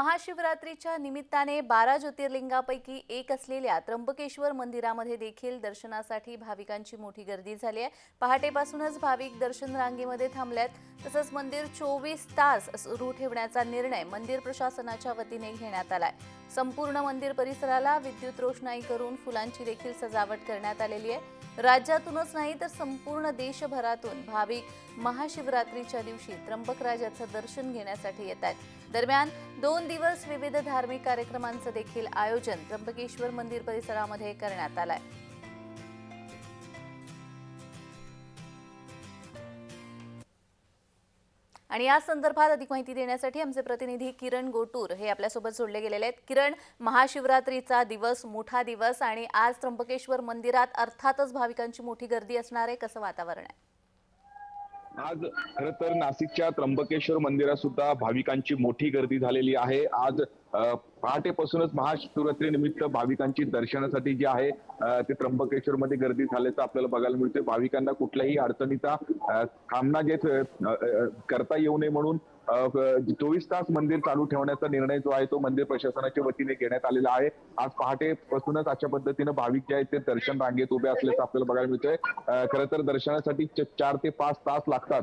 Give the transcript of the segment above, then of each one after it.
महाशिवरात्रीच्या निमित्ताने बारा ज्योतिर्लिंगापैकी एक असलेल्या त्र्यंबकेश्वर मंदिरामध्ये देखील दर्शनासाठी भाविकांची मोठी गर्दी झाली आहे. पहाटेपासूनच भाविक दर्शन रांगेमध्ये थांबल्यात तसंच मंदिर चोवीस तास सुरू ठेवण्याचा निर्णय मंदिर प्रशासनाच्या वतीने घेण्यात आलाय. संपूर्ण मंदिर परिसराला विद्युत रोषणाई करून फुलांची देखील सजावट करण्यात आलेली आहे. राज्यातूनच नाही तर संपूर्ण देशभरातून भाविक महाशिवरात्रीच्या दिवशी त्र्यंबकराजाचं दर्शन घेण्यासाठी येत आहेत. दरम्यान दोन दिवस विविध धार्मिक कार्यक्रमांचं देखील आयोजन त्र्यंबकेश्वर मंदिर परिसरामध्ये करण्यात आलंय. आणि या संदर्भात अधिक माहिती देण्यासाठी आमचे प्रतिनिधी किरण गोटूर हे आपल्यासोबत जोडले गेलेले आहेत. किरण महाशिवरात्रीचा दिवस मोठा दिवस आणि आज त्र्यंबकेश्वर मंदिरात अर्थातच भाविकांची मोठी गर्दी असणार आहे. कसं वातावरण आहे? आज खर तर नाशिकच्या त्र्यंबकेश्वर मंदिरात सुद्धा भाविकांची मोठी गर्दी झालेली आहे. आज पहाटेपासूनच महाशिवरात्री निमित्त भाविकांची दर्शनासाठी जी आहे ते त्र्यंबकेश्वर मध्ये गर्दी झाल्याचं आपल्याला बघायला मिळते भाविकांना कुठल्याही अडचणीचा सामना जे करता येऊ नये म्हणून चोवीस तास मंदिर चालू ठेवण्याचा निर्णय जो आहे तो मंदिर प्रशासनाच्या वतीने घेण्यात आलेला आहे. आज पहाटेपासूनच अशा पद्धतीनं भाविक जे आहेत ते दर्शन रांगेत उभे असल्याचं आपल्याला बघायला मिळतंय. खरं तर दर्शनासाठी चार ते पाच तास लागतात.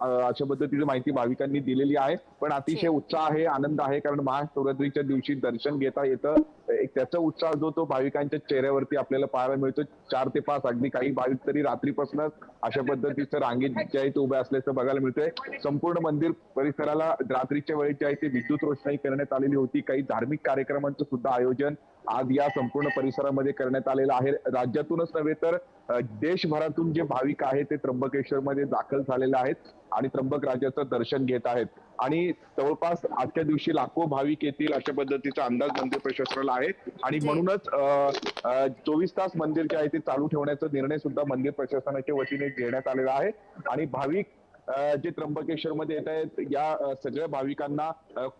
अशा पद्धतीची माहिती भाविकांनी दिलेली आहे. पण अतिशय उत्साह आहे आनंद आहे कारण महाशिवरात्रीच्या दिवशी दर्शन घेता येतं. एक त्याचा उत्साह जो तो भाविकांच्या चेहऱ्यावरती आपल्याला पाहायला मिळतो चार ते पाच अगदी काही भाविक तरी रात्रीपासूनच अशा पद्धतीचं रांगेत जे आहे ते उभे असल्याचं बघायला मिळतंय. संपूर्ण मंदिर परिसराला रात्रीच्या वेळी जे आहे ते विद्युत रोषणाई करण्यात आलेली होती काही धार्मिक कार्यक्रमांचं सुद्धा आयोजन आज या संपूर्ण परिसरामध्ये करण्यात आलेलं आहे. राज्यातूनच नव्हे तर देशभरातून जे भाविक आहेत ते त्र्यंबकेश्वर मध्ये दाखल झालेले आहेत आणि त्र्यंबक राजाचं दर्शन घेत आहेत. आणि जवळपास आजच्या दिवशी लाखो भाविक येतील अशा पद्धतीचा अंदाज मंदिर प्रशासनाला आहे. आणि. म्हणूनच चोवीस तास मंदिर जे आहे ते चालू ठेवण्याचा निर्णय सुद्धा मंदिर प्रशासनाच्या वतीने घेण्यात आलेला आहे. आणि भाविक जे त्र्यंबकेश्वर मध्ये येत आहेत या सगळ्या भाविकांना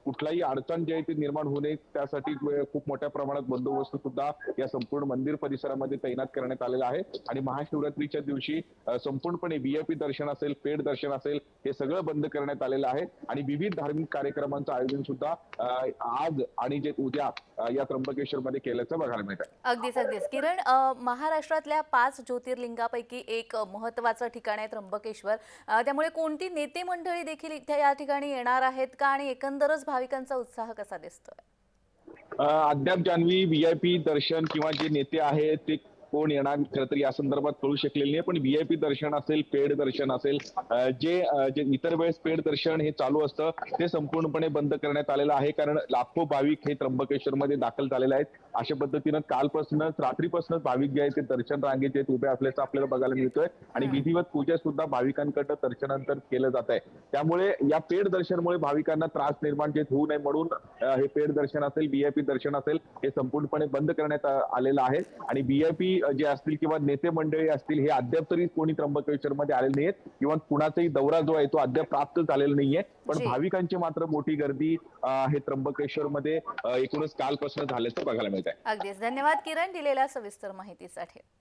कुठलाही अडचण जे आहे ती निर्माण होऊ नये. त्यासाठी खूप मोठ्या प्रमाणात बंदोबस्त सुद्धा या संपूर्ण मंदिर परिसरामध्ये तैनात करण्यात आलेला आहे. आणि महाशिवरात्रीच्या दिवशी संपूर्णपणे व्हीआयपी दर्शन असेल पेड दर्शन असेल हे सगळं बंद करण्यात आलेलं आहे. आणि विविध धार्मिक कार्यक्रमांचं आयोजन सुद्धा आज आणि जे उद्या या त्र्यंबकेश्वर मध्ये केल्याचं बघायला मिळत आहे अगदीच अगदीच. किरण महाराष्ट्रातल्या पाच ज्योतिर्लिंगापैकी एक महत्वाचं ठिकाण आहे त्र्यंबकेश्वर. त्यामुळे कोणती नेते मंडळी देखील इथे या ठिकाणी येणार आहेत का आणि एकंदरच भाविकांचा उत्साह कसा दिसतोय? अद्याप जान्हवी पी दर्शन किंवा जे नेते आहेत ते कोण येणार खरं तर या संदर्भात कळू शकलेले नाही पण व्हीआयपी दर्शन असेल पेड दर्शन असेल जे जे इतर वेळेस पेड दर्शन हे चालू असतं ते संपूर्णपणे बंद करण्यात आलेलं आहे कारण लाखो भाविक हे त्र्यंबकेश्वर मध्ये दाखल झालेले आहेत. अशा पद्धतीनं कालपासूनच रात्रीपासूनच भाविक जे आहेत ते दर्शन रांगेत आहेत उभे असल्याचं आपल्याला बघायला मिळतोय. आणि. विधिवत पूजा सुद्धा भाविकांकडनं दर्शनानंतर केलं जात आहे त्यामुळे या पेड दर्शनमुळे भाविकांना त्रास निर्माण जे होऊ नये म्हणून हे पेड दर्शन असेल व्हीआयपी दर्शन असेल हे संपूर्णपणे बंद करण्यात आलेलं आहे. आणि व्हीआयपी जे असतील किंवा नेते मंडळी असतील हे अद्याप तरी कोणी त्र्यंबकेश्वर मध्ये आलेले नाहीयेत. किंवा कुणाचाही दौरा जो आहे तो अद्याप प्राप्त झालेला नाहीये. पण. भाविकांची मात्र मोठी गर्दी हे त्र्यंबकेश्वर मध्ये एकूणच कालपासून झाल्याचं बघायला मिळत आहे अगदीच. धन्यवाद किरण दिलेल्या सविस्तर माहितीसाठी.